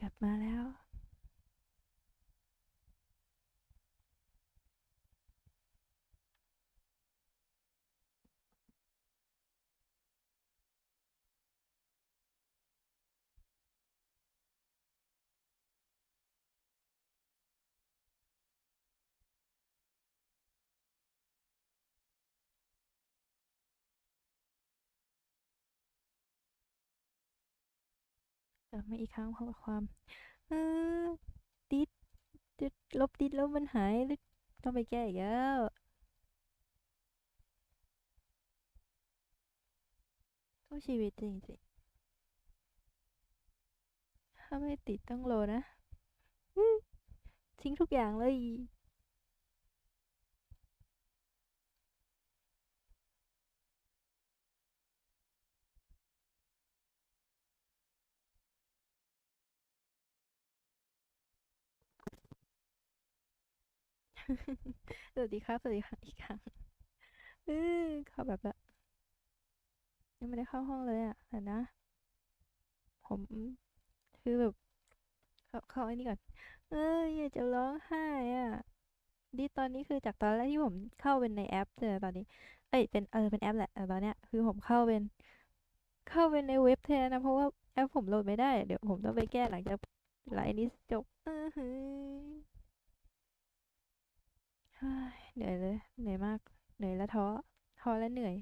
กลับมาแล้ว กลับมาอีกครั้งเพราะความเออดิดดิดลบดิดแล้วมันหายต้องไปแก้อีกแล้วต้องชีวิตจริงสิถ้าไม่ติดต้องโลนะทิ้งทุกอย่างเลย สวัสดีครับ สวัสดีค่ะอีกครั้งเออเข้าแบบละยังไม่ได้เข้าห้องเลยอะแต่นะ ผมคือแบบ เข้าเข้าไอ้นี่ก่อน เอออยากจะร้องไห้อะดิตอนนี้คือจากตอนแรกที่ผมเข้าเป็นในแอปแต่ตอนนี้ เอ้ยเป็นเออเป็นแอปแหละแต่ตอนเนี้ยคือผมเข้าเป็น เข้าเป็นในเว็บแทนนะ เพราะว่าแอปผมโหลดไม่ได้ เดี๋ยวผมต้องไปแก้หลังจากไลน์นี้จบอือหือ เฮ้ย เหนื่อยเลยเหนื่อยมาก เหนื่อยและท้อท้อและเหนื่อย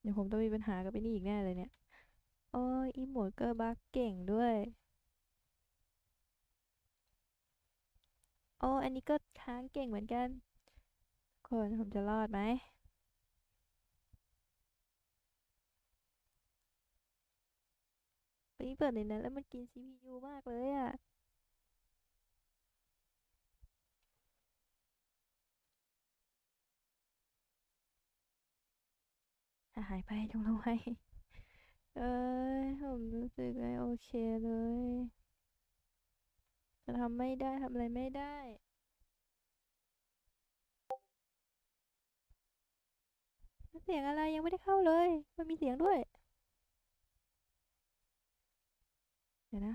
เดี๋ยวผมต้องมีปัญหากับไอ้นี่อีกแน่เลยเนี่ย โอ้ยอีโหมดเก็บักเก่งด้วย โอ้อันนี้ก็ค้างเก่งเหมือนกันคนผมจะรอดไหมไปเปิดในนั้นแล้วมันกิน CPU มากเลยอะ่ะ หายไปจงรู้ไว้เอ้ยผมรู้สึกไม่โอเคเลย จะทำไม่ได้ทำอะไรไม่ได้เสียงอะไรยังไม่ได้เข้าเลย มันมีเสียงด้วย เดี๋ยวนะ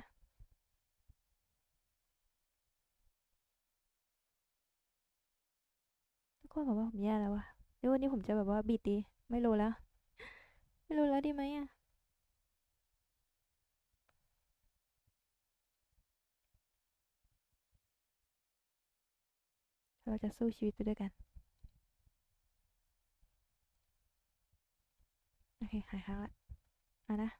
ทุกคนบอกว่าผมแย่แล้ววะเดี๋ยววันนี้ผมจะแบบว่าบิดดีไม่รู้แล้ว ไม่รู้แล้วดีไหมอะเราจะสู้ชีวิตไปด้วยกัน โอเค หายค้างละมานะ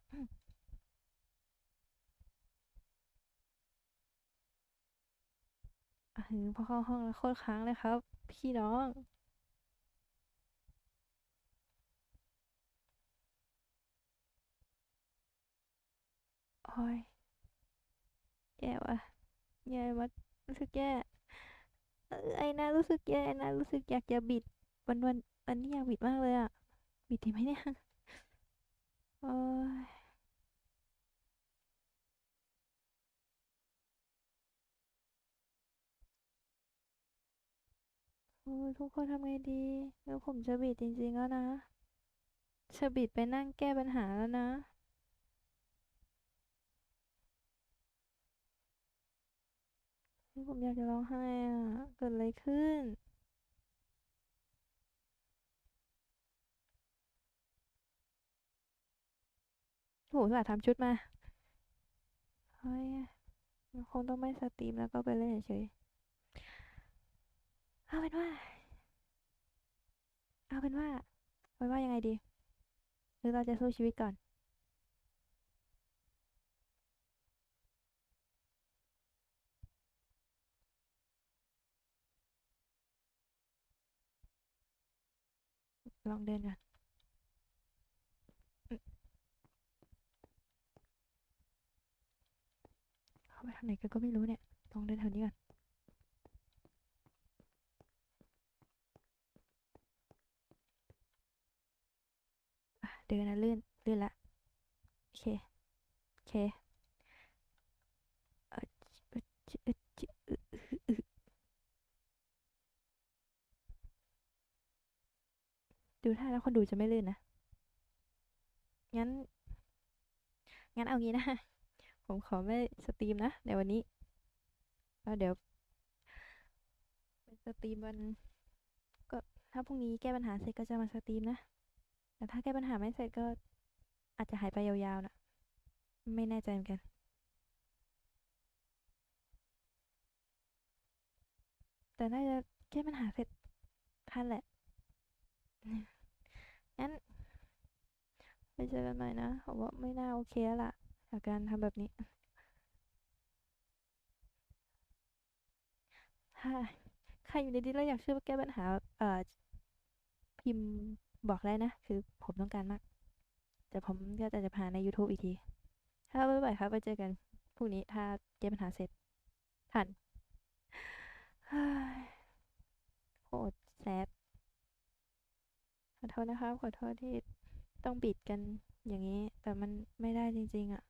อะหือพอเข้าห้องแล้วโคตรค้างเลยครับ พี่น้อง โอ้ยแย่วะแย่วะรู้สึกแย่เออไอ้นารู้สึกแย่ไอ้นารู้สึกอยากจะบิด วันวันวันนี้อยากบิดมากเลยอะบิดดีไหมเนี่ยโอ้ยโอ้ยทุกคนทำไงดี แล้วผมจะบิดจริงๆแล้วนะ จะบิดไปนั่งแก้ปัญหาแล้วนะ นี่ผมอยากจะร้องไห้อะ เกิดอะไรขึ้น โหส่าห์ทำชุดมา เฮ้ยมันคงต้องไม่สตรีมแล้วก็ไปเล่นเฉยเอาเป็นว่า เอาเป็นว่าเอาเป็นว่ายังไงดี หรือเราจะสู้ชีวิตก่อน ลองเดินก่อนเข้าไปทางไหนกันก็ไม่รู้เนี่ย ลองเดินแถวนี้ก่อนเดินนะลื่น ลื่นละ โอเค โอเคเอ่อเอ่อจิเอ่อจิอึอึอึ ดูท่าแล้วคนดูจะไม่ลื่นนะ งั้น งั้นเอางี้นะ ผมขอไม่สตรีมนะในวันนี้แล้วเดี๋ยวไปสตรีมวันก็ถ้าพรุ่งนี้แก้ปัญหาเสร็จก็จะมาสตรีมนะ แต่ถ้าแก้ปัญหาไม่เสร็จก็อาจจะหายไปยาวๆนะ ไม่แน่ใจเหมือนกันแต่น่าจะแก้ปัญหาเสร็จทันแหละ ไปเจอกันใหม่นะผมว่าไม่น่าโอเคแล้วล่ะกับการทำแบบนี้ถ้าใครอยู่ในดิสแล้วอยากช่วยแก้ปัญหา เอ่อ พิมพ์บอกได้นะ คือผมต้องการมาก แต่ผมก็จะจะพาใน YouTube อีกที ถ้าบ๊ายบายครับไว้เจอกันพรุ่งนี้ถ้าแก้ปัญหาเสร็จ ทันโคตรแซดขอโทษนะครับ ขอโทษที่ ต้องปิดกันอย่างนี้ แต่มันไม่ได้จริง ๆอะ